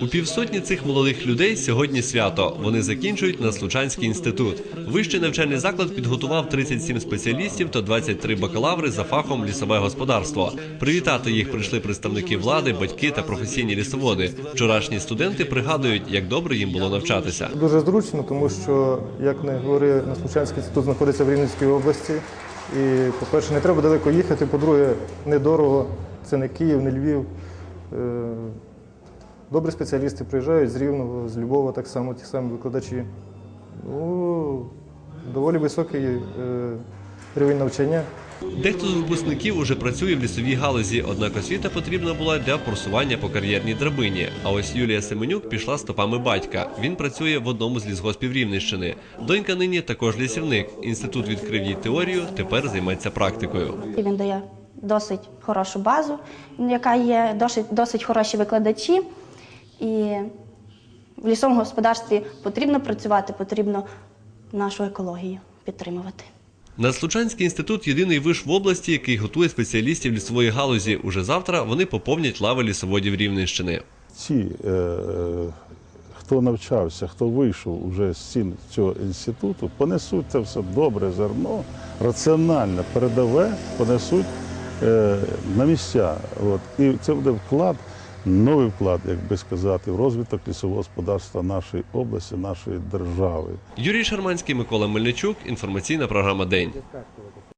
У півсотні цих молодих людей сьогодні свято. Вони закінчують Наслучанський інститут. Вищий навчальний заклад підготував 37 спеціалістів та 23 бакалаври за фахом лісове господарство. Привітати їх прийшли представники влади, батьки та професійні лісоводи. Вчорашні студенти пригадують, як добре їм було навчатися. Дуже зручно, тому що, як не говори, Наслучанський інститут знаходиться в Рівненській області. І, по-перше, не треба далеко їхати, по-друге, недорого. Це не Київ, не Львів. Добрі спеціалісти приїжджають з Рівного, з Львова, так само ті самі викладачі. Ну, доволі високий е, рівень навчання. Дехто з випускників уже працює в лісовій галузі, однак освіта потрібна була для просування по кар'єрній драбині. А ось Юлія Семенюк пішла стопами батька. Він працює в одному з лісгоспів Рівненщини. Донька нині також лісівник. Інститут відкрив їй теорію, тепер займеться практикою. І Він дає досить хорошу базу, яка є досить, досить хороші викладачі. І в лісовому господарстві потрібно працювати, потрібно нашу екологію підтримувати. Наслучанський інститут єдиний виш в області, який готує спеціалістів лісової галузі. Уже завтра вони поповнять лави лісоводів Рівненщини. ті, е, хто навчався, хто вийшов уже з стін цього інституту, понесуть це все добре зерно, раціональне, передове, понесуть е, на місця. От. І це буде вклад, новий вклад, як би сказати, в розвиток лісового господарства нашої області, нашої держави. Юрій Шарманський, Микола Мельничук. Інформаційна програма День.